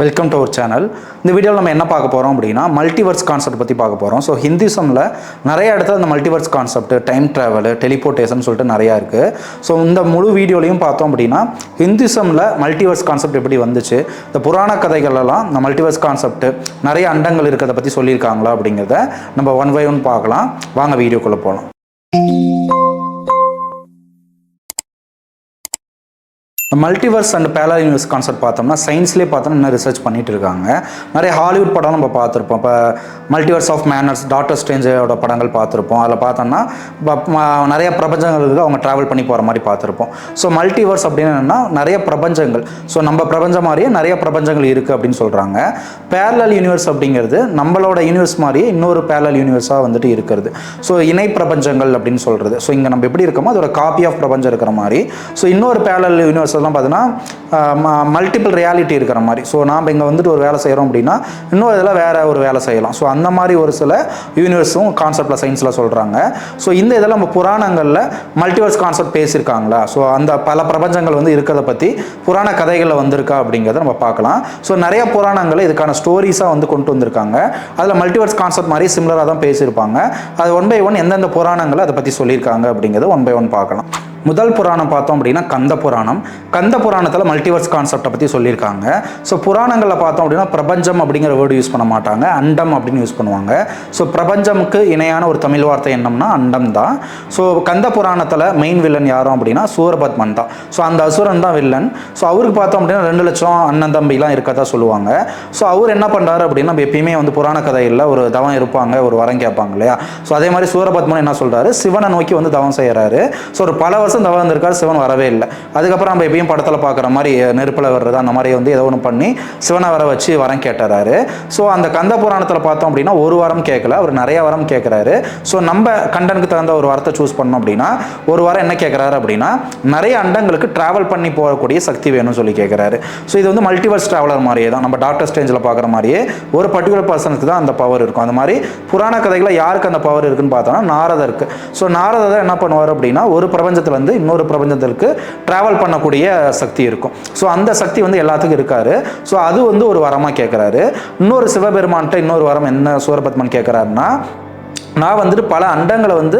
Welcome to our channel இந்த வீடியோவில் நம்ம என்ன பார்க்க போகிறோம் அப்படின்னா மல்டிவர்ஸ் கான்செப்ட் பற்றி பார்க்க போகிறோம் ஸோ ஹிந்திசமில் நிறைய இடத்துல இந்த multiverse concept time travel teleportation சொல்லிட்டு நிறையா இருக்குது ஸோ இந்த முழு வீடியோலையும் பார்த்தோம் அப்படின்னா ஹிந்துசமில் மல்டிவர்ஸ் கான்செப்ட் எப்படி வந்துச்சு இந்த புராண கதைகளெல்லாம் இந்த மல்டிவர்ஸ் கான்செப்ட் நிறைய அண்டங்கள் இருக்கிறத பற்றி சொல்லியிருக்காங்களா அப்படிங்கிறத நம்ம ஒன் பை ஒன் பார்க்கலாம். வாங்க வீடியோக்குள்ளே போகலாம் multiverse and parallel universe concept பார்த்தோம்னா சயின்ஸ்லேயே பார்த்தோம்னா இன்னும் ரிசர்ச் பண்ணிட்டு இருக்காங்க. நிறைய ஹாலிவுட் படம் நம்ம பார்த்துருப்போம். இப்போ மல்டிவர்ஸ் ஆஃப் மேனர்ஸ் டாக்டர் ஸ்ட்ரேஞ்சோட படங்கள் பார்த்துருப்போம். அதில் பார்த்தோம்னா நிறைய பிரபஞ்சங்களுக்கு அவங்க ட்ராவல் பண்ணி போகிற மாதிரி பார்த்துருப்போம். ஸோ மல்டிவர்ஸ் அப்படின்னு என்னன்னா நிறைய பிரபஞ்சங்கள். ஸோ நம்ம பிரபஞ்சம் மாதிரியே நிறைய பிரபஞ்சங்கள் இருக்குது அப்படின்னு சொல்கிறாங்க பேரலல் யூனிவர்ஸ் அப்படிங்கிறது நம்மளோட யூனிவர்ஸ் மாதிரியே இன்னொரு பேரலல் யூனிவர்ஸாக வந்துட்டு இருக்கிறது. ஸோ இணை பிரபஞ்சங்கள் அப்படின்னு சொல்கிறது ஸோ இங்கே நம்ம எப்படி இருக்கோமோ அதோட காப்பி ஆஃப் பிரபஞ்சம் இருக்கிற மாதிரி. ஸோ இன்னொரு பேரலல் யூனிவர்ஸ் எல்லாம் பார்த்தீங்கன்னா மல்டிபிள் ரியாலிட்டி இருக்கிற மாதிரி. ஸோ நாம் இங்கே வந்துட்டு ஒரு வேலை செய்கிறோம் அப்படின்னா இன்னொரு இதில் வேறு ஒரு வேலை செய்யலாம். ஸோ அந்த மாதிரி ஒரு சில யூனிவர்ஸும் கான்செப்டில் சயின்ஸில் சொல்கிறாங்க ஸோ இந்த இதில் நம்ம புராணங்களில் மல்டிவர்ஸ் கான்செப்ட் பேசியிருக்காங்களா? ஸோ அந்த பல பிரபஞ்சங்கள் வந்து இருக்கிறத பற்றி புராண கதைகளில் வந்திருக்கா அப்படிங்கிறத நம்ம பார்க்கலாம். ஸோ நிறைய புராணங்களை இதுக்கான ஸ்டோரிஸாக வந்து கொண்டு வந்திருக்காங்க. அதில் மல்டிவர்ஸ் கான்செப்ட் மாதிரி சிமிலராக தான் பேசியிருப்பாங்க. அது ஒன் பை ஒன் எந்தெந்த புராணங்களை அதை பற்றி சொல்லியிருக்காங்க அப்படிங்கிறத ஒன் பை ஒன் பார்க்கலாம். முதல் புராணம் பார்த்தோம் அப்படின்னா கந்த புராணம். கந்த புராணத்தில் மல்டிவர்ஸ் கான்செப்டை பற்றி சொல்லியிருக்காங்க. ஸோ புராணங்களில் பார்த்தோம் அப்படின்னா பிரபஞ்சம் அப்படிங்கிற வேர்டு யூஸ் பண்ண மாட்டாங்க. அண்டம் அப்படின்னு யூஸ் பண்ணுவாங்க. ஸோ பிரபஞ்சமுக்கு இணையான ஒரு தமிழ் வார்த்தை என்னம்னா அண்டம் தான். ஸோ கந்த புராணத்தில் மெயின் வில்லன் யாரும் அப்படின்னா சூரபத்மன் தான் ஸோ அந்த அசுரன் தான் வில்லன் ஸோ அவருக்கு பார்த்தோம் அப்படின்னா ரெண்டு லட்சம் அண்ணன் தம்பிலாம் இருக்கதா சொல்லுவாங்க. ஸோ அவர் என்ன பண்ணுறாரு அப்படின்னா எப்பயுமே வந்து புராண கதையில் ஒரு தவம் இருப்பாங்க ஒரு வரம் கேட்பாங்க இல்லையா? ஸோ அதே மாதிரி சூரபத்மன் என்ன சொல்கிறாரு சிவனை நோக்கி வந்து தவம் செய்கிறாரு ஸோ ஒரு பல வருஷம் தவம் இருந்திருக்காரு சிவன் வரவே இல்லை. அதுக்கப்புறம் நம்ம எப்பயும் படத்தில் பார்க்குற மாதிரி நெருப்பில் வர்றது அந்த மாதிரி வந்து ஏதோ ஒன்று பண்ணி சிவனை வர வச்சு வரம் கேட்டுறாரு. ஸோ அந்த கந்த புராணத்தில் பார்த்தோம் அப்படின்னா ஒரு வாரம் கேட்கல அவர் நிறைய வாரம் கேட்குறாரு. ஸோ நம்ம கண்டனுக்கு தகுந்த ஒரு வாரத்தை சூஸ் பண்ணோம் அப்படின்னா ஒரு வாரம் என்ன கேட்குறாரு அப்படின்னா நிறைய அண்டங்களுக்கு ட்ராவல் பண்ணி போகக்கூடிய சக்தி வேணும்னு சொல்லி கேட்குறாரு. ஸோ இது வந்து மல்டிவர்ஸ் ட்ராவலர் மாதிரியே தான் நம்ம டாக்டர் ஸ்டேஞ்சில் பார்க்குற மாதிரியே ஒரு பர்டிகுலர் பர்சனுக்கு தான் அந்த பவர் இருக்கும். அந்த மாதிரி புராண கதைகளில் யாருக்கு அந்த பவர் இருக்குன்னு பார்த்தோம்னா நாரதருக்கு. ஸோ நாரதர் என்ன பண்ணுவார் அப்படின்னா ஒரு பிரபஞ்சத்தில் வந்து இன்னொரு பிரபஞ்சத்திற்கு ட்ராவல் பண்ணக்கூடிய சக்தி இருக்கும். ஸோ அந்த சக்தி வந்து எல்லாத்துக்கும் இருக்காரு. ஸோ அது வந்து ஒரு வரமாக கேட்குறாரு இன்னொரு சிவபெருமான்கிட்ட இன்னொரு வரம் என்ன சூரபத்மன் கேட்குறாருன்னா நான் வந்துட்டு பல அண்டங்களை வந்து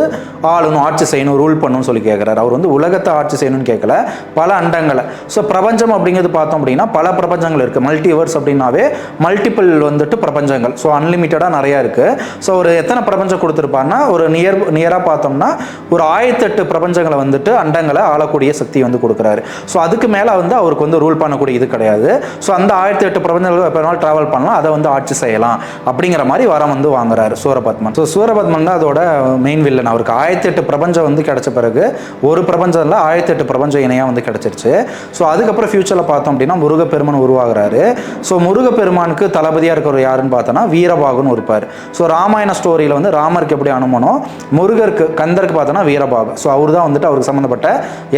ஆளணும் ஆட்சி செய்யணும் ரூல் பண்ணணும்னு சொல்லி கேட்குறாரு அவர் வந்து உலகத்தை ஆட்சி செய்யணும்னு கேட்கல பல அண்டங்களை. ஸோ பிரபஞ்சம் அப்படிங்கிறது பார்த்தோம் அப்படின்னா பல பிரபஞ்சங்கள் இருக்குது மல்டிவர்ஸ் அப்படின்னாவே மல்டிபிள் வந்துட்டு பிரபஞ்சங்கள். ஸோ அன்லிமிட்டடாக நிறையா இருக்குது ஸோ ஒரு எத்தனை பிரபஞ்சம் கொடுத்துருப்பாருன்னா ஒரு நியர் நியராக பார்த்தோம்னா ஒரு ஆயிரத்தெட்டு பிரபஞ்சங்களை வந்துட்டு அண்டங்களை ஆளக்கூடிய சக்தி வந்து கொடுக்குறாரு. ஸோ அதுக்கு மேலே வந்து அவருக்கு வந்து ரூல் பண்ணக்கூடிய இது கிடையாது. ஸோ அந்த ஆயிரத்தி எட்டு பிரபஞ்சங்கள் எப்போ வேணாலும் ட்ராவல் பண்ணலாம் அதை வந்து ஆட்சி செய்யலாம் அப்படிங்கிற மாதிரி வரம் வந்து வாங்குறாரு சூரபத்மன். ஸோ பத்மன் தான் அதோட மெயின் வில்லன் அவருக்கு ஆயிரத்தி எட்டு பிரபஞ்சம் வந்து கிடைச்ச பிறகு ஒரு பிரபஞ்சத்தில் ஆயிரத்தி எட்டு பிரபஞ்சம் இணையாக வந்து கிடைச்சிருச்சு. ஸோ அதுக்கப்புறம் ஃபியூச்சரில் பார்த்தோம் அப்படின்னா முருகப்பெருமான் உருவாகுறாரு. ஸோ முருகப்பெருமானுக்கு தளபதியாக இருக்கிறவர் யாருன்னு பார்த்தோன்னா வீரபாகுன்னு இருப்பார் ஸோ ராமாயண ஸ்டோரியில் வந்து ராமருக்கு எப்படி அனுமனோ முருகருக்கு கந்தருக்கு பார்த்தோன்னா வீரபாகு. ஸோ அவர் தான் வந்துட்டு அவருக்கு சம்மந்தப்பட்ட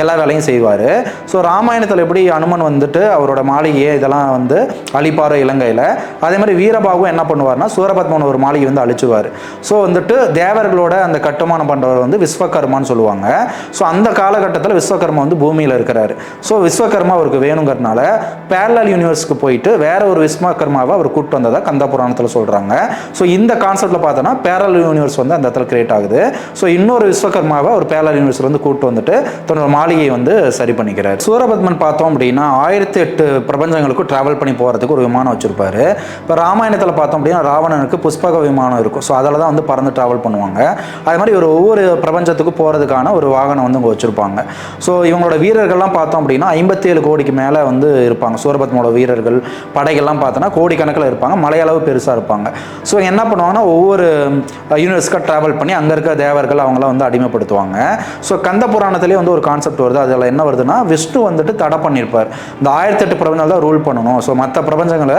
எல்லா வேலையும் செய்வார். ஸோ ராமாயணத்தில் எப்படி அனுமன் வந்துட்டு அவரோட மாளிகையை இதெல்லாம் வந்து அழிப்பார் இலங்கையில் அதே மாதிரி வீரபாகும் என்ன பண்ணுவார்னா சூரபத்மன் ஒரு மாளிகை வந்து அழிச்சுவார். ஸோ வந்துட்டு தேவர்களோட அந்த கட்டுமானம் பண்ணுறவர் வந்து விஸ்வகர்மான்னு சொல்லுவாங்க. ஸோ அந்த காலகட்டத்தில் விஸ்வகர்மா வந்து பூமியில் இருக்கிறாரு. ஸோ விஸ்வகர்மா அவருக்கு வேணுங்கிறதுனால பேரலல் யூனிவர்ஸ்க்கு போயிட்டு வேற ஒரு விஸ்வகர்மாவை அவர் கூட்டு வந்ததாக கந்த புராணத்தில் சொல்கிறாங்க ஸோ இந்த கான்செப்டில் பார்த்தோன்னா பேரல் யூனிவர்ஸ் வந்து அந்த இடத்துல கிரியேட் ஆகுது. ஸோ இன்னொரு விஸ்வகர்மாவை ஒரு பேரல் யூனிவர்ஸ் வந்து கூட்டு வந்துட்டு தன்னோட மாளிகையை வந்து சரி பண்ணிக்கிறார். சூரபத்மன் பார்த்தோம் அப்படின்னா ஆயிரத்தி எட்டு பிரபஞ்சங்களுக்கும் டிராவல் பண்ணி போகிறதுக்கு ஒரு விமானம் வச்சிருப்பாரு. இப்போ ராமாயணத்தில் பார்த்தோம் அப்படின்னா ராவணனுக்கு புஷ்பக விமானம் இருக்கும். ஸோ அதில் தான் வந்து பறந்துட்டு ட்ராவல் பண்ணுவாங்க. அது மாதிரி ஒரு ஒவ்வொரு பிரபஞ்சத்துக்கும் போகிறதுக்கான ஒரு வாகனம் வந்து இங்கே வச்சுருப்பாங்க. ஸோ இவங்களோட வீரர்கள்லாம் பார்த்தோம் அப்படின்னா ஐம்பத்தேழு கோடிக்கு மேலே வந்து இருப்பாங்க. சூரபத்மோட வீரர்கள் படைகள்லாம் பார்த்தோன்னா கோடிக்கணக்கில் இருப்பாங்க. மலையளவு பெருசாக இருப்பாங்க. ஸோ என்ன பண்ணுவாங்கன்னா ஒவ்வொரு யூனிவர்ஸ்க்காக ட்ராவல் பண்ணி அங்கே இருக்க தேவர்கள் அவங்களாம் வந்து அடிமைப்படுத்துவாங்க. ஸோ கந்த புராணத்திலே வந்து ஒரு கான்செப்ட் வருது. அதில் என்ன வருதுன்னா விஷ்ணு வந்துட்டு தடை பண்ணியிருப்பார். இந்த ஆயிரத்தி எட்டு பிரபஞ்சங்கள் தான் ரூல் பண்ணணும். ஸோ மற்ற பிரபஞ்சங்களை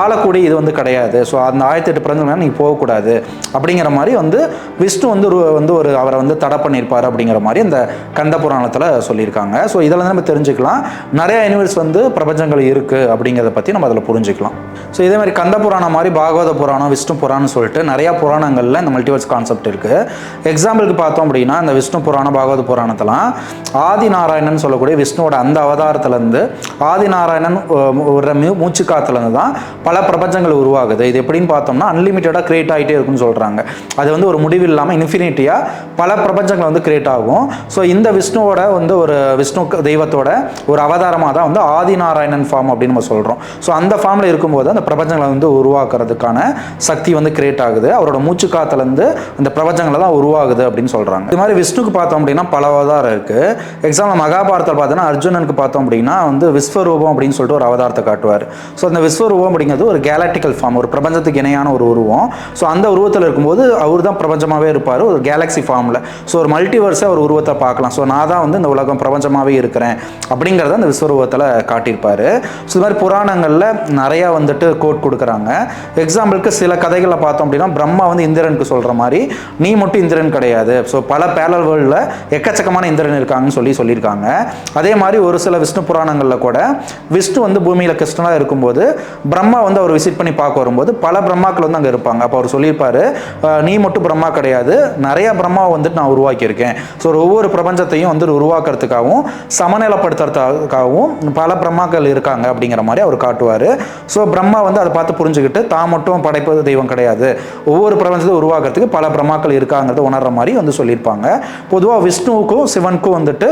ஆளக்கூடிய இது வந்து கிடையாது. ஸோ அந்த ஆயிரத்தி எட்டு பிரபஞ்சங்கள் நீங்கள் போகக்கூடாது. அப்படிங்கிற மாதிரி வந்து விஷ்ணு வந்து ஒரு வந்து ஒரு அவரை வந்து தடை பண்ணியிருப்பார் அப்படிங்கிற மாதிரி அந்த கந்த புராணத்தில் சொல்லியிருக்காங்க. ஸோ இதில் நம்ம தெரிஞ்சுக்கலாம். நிறைய யூனிவர்ஸ் வந்து பிரபஞ்சங்கள் இருக்குது அப்படிங்கிறத பற்றி நம்ம அதில் புரிஞ்சுக்கலாம். ஸோ இதே மாதிரி கந்த புராணம் மாதிரி பாகவத புராணம் விஷ்ணு புராணம்னு சொல்லிட்டு நிறையா புராணங்களில் இந்த மல்டிவர்ஸ் கான்செப்ட் இருக்குது எக்ஸாம்பிளுக்கு பார்த்தோம் அப்படின்னா இந்த விஷ்ணு புராணம் பாகவத புராணத்தெல்லாம் ஆதி நாராயணன் சொல்லக்கூடிய விஷ்ணுவோட அந்த அவதாரத்துலேருந்து ஆதி நாராயணன் ஒரு மூச்சு காத்துலேருந்து தான் பல பிரபஞ்சங்கள் உருவாகுது. இது எப்படின்னு பார்த்தோம்னா அன்லிமிட்டடாக கிரியேட் ஆகிட்டே இருக்குன்னு சொல்கிறாங்க அது வந்து ஒரு முடிவு இல்லாமல் இன்ஃபினிட்டியாக பல பிரபஞ்சங்கள் வந்து கிரியேட் ஆகும். ஸோ இந்த விஷ்ணுவோட வந்து ஒரு விஷ்ணு தெய்வத்தோட ஒரு அவதாரமாக தான் வந்து ஆதிநாராயணன் ஃபார்ம் அப்படின்னு நம்ம சொல்கிறோம் ஸோ அந்த ஃபார்மில் இருக்கும்போது அந்த பிரபஞ்சங்களை வந்து உருவாக்குறதுக்கான சக்தி வந்து கிரியேட் ஆகுது. அவரோட மூச்சு காத்துலேருந்து அந்த பிரபஞ்சங்களை தான் உருவாகுது அப்படின்னு சொல்கிறாங்க இது மாதிரி விஷ்ணுக்கு பார்த்தோம் அப்படின்னா பல அவதாரம் இருக்குது எக்ஸாம்பிள் மகாபாரத்தில் பார்த்தோன்னா அர்ஜுனனுக்கு பார்த்தோம் அப்படின்னா வந்து விஸ்வரூபம் அப்படின்னு சொல்லிட்டு ஒரு அவதாரத்தை காட்டுவார். ஸோ அந்த விஸ்வரூபம் அப்படிங்கிறது ஒரு கேலக்டிக்கல் ஃபார்ம் ஒரு பிரபஞ்சத்துக்கு இணையான ஒரு உருவம். ஸோ அந்த உருவத்தில் இருக்கும்போது அவர் தான் பிரபஞ்சமாகவே இருப்பார் ஒரு கேலக்ஸி ஃபார்மில் ஸோ ஒரு மல்டிவர்ஸை ஒரு உருவத்தை பார்க்கலாம். ஸோ நான் தான் வந்து இந்த உலகம் பிரபஞ்சமாகவே இருக்கிறேன் அப்படிங்கிறத அந்த விஸ்வரூபத்தில் காட்டியிருப்பார். ஸோ இது மாதிரி புராணங்களில் நிறையா வந்துட்டு கோட் கொடுக்குறாங்க. எக்ஸாம்பிளுக்கு சில கதைகளை பார்த்தோம் அப்படின்னா பிரம்மா வந்து இந்திரனுக்கு சொல்கிற மாதிரி நீ மட்டும் இந்திரன் கிடையாது. ஸோ பல பேரல் வேர்ல்டில் எக்கச்சக்கமான இந்திரன் இருக்காங்கன்னு சொல்லி சொல்லியிருக்காங்க. அதே மாதிரி ஒரு சில விஷ்ணு புராணங்களில் கூட விஷ்ணு வந்து பூமியில் கிருஷ்ணனாக இருக்கும்போது பிரம்மா வந்து அவர் விசிட் பண்ணி பார்க்க வரும்போது பல பிரம்மாக்கள் வந்து அங்கே இருப்பாங்க. அப்போ அவர் சொல்லியிருப்பார் நீ மட்டும் பிரம்மா கிடையாது. நிறைய பிரம்மா வந்துட்டு நான் உருவாக்கியிருக்கேன். ஸோ ஒவ்வொரு பிரபஞ்சத்தையும் வந்து உருவாக்குறதுக்காகவும் சமநிலைப்படுத்துறதுக்காகவும் பல பிரம்மாக்கள் இருக்காங்க அப்படிங்கிற மாதிரி அவர் காட்டுவார். ஸோ பிரம்மா வந்து அதை பார்த்து புரிஞ்சுக்கிட்டு தான் மட்டும் படைப்பது தெய்வம் கிடையாது. ஒவ்வொரு பிரபஞ்சத்தை உருவாக்குறதுக்கு பல பிரம்மாக்கள் இருக்காங்கிறத உணர்ற மாதிரி வந்து சொல்லியிருப்பாங்க. பொதுவாக விஷ்ணுவுக்கும் சிவனுக்கும் வந்துட்டு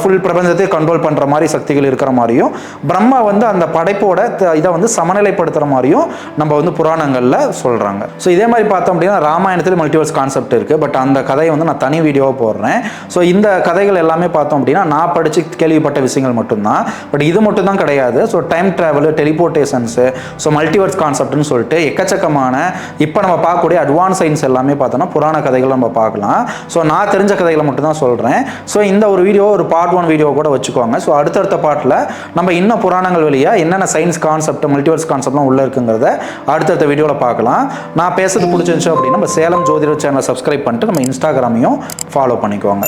ஃபுல் பிரபஞ்சத்தை கண்ட்ரோல் பண்ணுற மாதிரி சக்திகள் இருக்கிற மாதிரியும் பிரம்மா வந்து அந்த படைப்போட இதை வந்து சமநிலைப்படுத்துகிற மாதிரியும் நம்ம வந்து புராணங்களில் சொல்கிறாங்க ஸோ இதே மாதிரி பார்த்தோம் அப்படின்னா ராமாயணத்தில் மல்டிவர்ஸ் கான்செப்ட் இருக்குது பட் அந்த கதையை வந்து நான் தனி வீடியோவாக போடுறேன். ஸோ இந்த கதைகள் எல்லாமே பார்த்தோம் அப்படின்னா நான் படித்து கேள்விப்பட்ட விஷயங்கள் மட்டும்தான். பட் இது மட்டும் தான் கிடையாது so time travel teleportations so multiverse கான்செப்ட்னு சொல்லிட்டு எக்கச்சக்கமான இப்போ நம்ம பார்க்கக்கூடிய அட்வான்ஸ் சயின்ஸ் எல்லாமே பார்த்தோன்னா புராண கதைகள் நம்ம பார்க்கலாம். ஸோ நான் தெரிஞ்ச கதைகளை மட்டும் தான் சொல்கிறேன் ஸோ இந்த ஒரு வீடியோ ஒரு பார்ட் ஒன் வீடியோ கூட வச்சுக்கோங்க. ஸோ அடுத்தடுத்த பார்ட்டில் நம்ம இன்னும் புராணங்கள் வழியாக என்னென்ன சயின்ஸ் கான்செப்ட் மல்டிவர்ஸ் கான்செப்ட்லாம் உள்ளே இருக்குங்கிறத அடுத்தடுத்த வீடியோவில் பார்க்கலாம். நான் பேசுறது பிடிச்சிருந்துச்சு அப்படின்னா நம்ம சேலம் ஜோதிட சேனலை சப்ஸ்கிரைப் பண்ணிட்டு நம்ம இன்ஸ்டாகிராமையும் ஃபாலோ பண்ணிக்கோங்க.